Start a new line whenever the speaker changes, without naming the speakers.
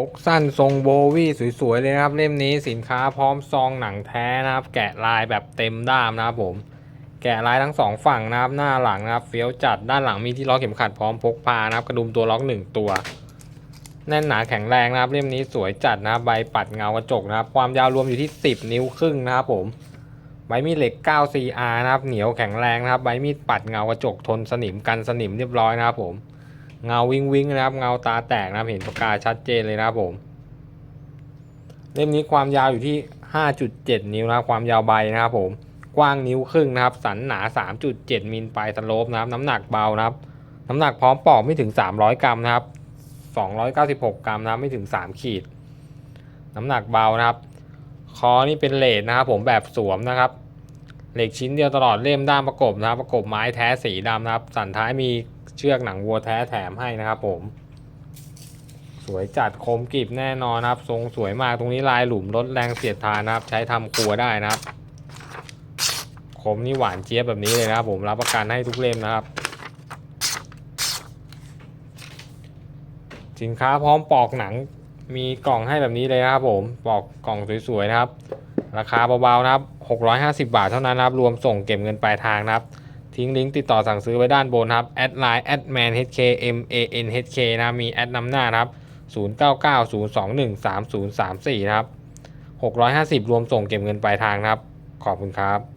พกสั้นทรงโบวี่สวยๆเลยนะครับ เล่มนี้สินค้าพร้อมซองหนังแท้นะครับ แกะลายแบบเต็มด้ามนะครับผมแกะลายทั้งสองฝั่งนะครับ หน้าหลังนะครับเฟี้ยวจัดด้านหลังมีที่ล็อกเข็มขัดพร้อมพกพานะครับ กระดุมตัวล็อกหนึ่งตัว แน่นหนาแข็งแรงนะครับ เล่มนี้สวยจัดนะครับใบปัดเงากระจกนะครับ ความยาวรวมอยู่ที่ 10 นิ้วครึ่งนะครับผมใบมีดเหล็ก 9 CR นะครับ เหนียวแข็งแรงนะครับ ใบมีดปัดเงากระจกทนสนิมกันสนิมเรียบร้อยนะครับผม เงาวิงวิงนะครับ เงาตาแตกนะครับ เห็นปากกาชัดเจนเลยนะครับผม เล่มนี้ความยาวอยู่ที่ 5.7 นิ้วนะครับ ความยาวใบนะครับผม กว้างนิ้วครึ่งนะครับ สันหนา 3.7 มิลปลายสโลปนะครับ น้ำหนักเบานะครับ น้ำหนักพร้อมปอกไม่ถึง 300 กรัมนะครับ 296 กรัมนะครับ ไม่ถึง 3 ขีด น้ำหนักเบานะครับ คอนี่เป็นเลดนะครับผมแบบสวมนะครับเหล็กชิ้นเดียวตลอดเล่มด้ามประกบนะครับ ประกบไม้แท้สีดำนะครับ สันท้ายมี เชือกหนังวัวแท้แถมให้นะครับผม สวยจัดคมกริบแน่นอนครับ ทรงสวยมากตรงนี้ลายหลุมลดแรงเสียดทานนะครับ ใช้ทำครัวได้นะครับ คมนี่หวานเจี๊ยบแบบนี้เลยนะครับผมรับประกันให้ทุกเล่มนะครับ สินค้าพร้อมปอกหนังมีกล่องให้แบบนี้เลยนะครับผมปอกกล่องสวยๆนะครับ ราคาเบาๆนะครับ650 บาทเท่านั้นนะครับ รวมส่งเก็บเงินปลายทางนะครับ ทิ้งลิงก์ติดต่อสั่งซื้อไว้ด้านบนครับแอดไลน์แอดแมน HK M A N H K นะครับมีแอดนำหน้านะครับ0990213034นะครับ650 รวมส่งเก็บเงินปลายทางนะครับ ขอบคุณครับ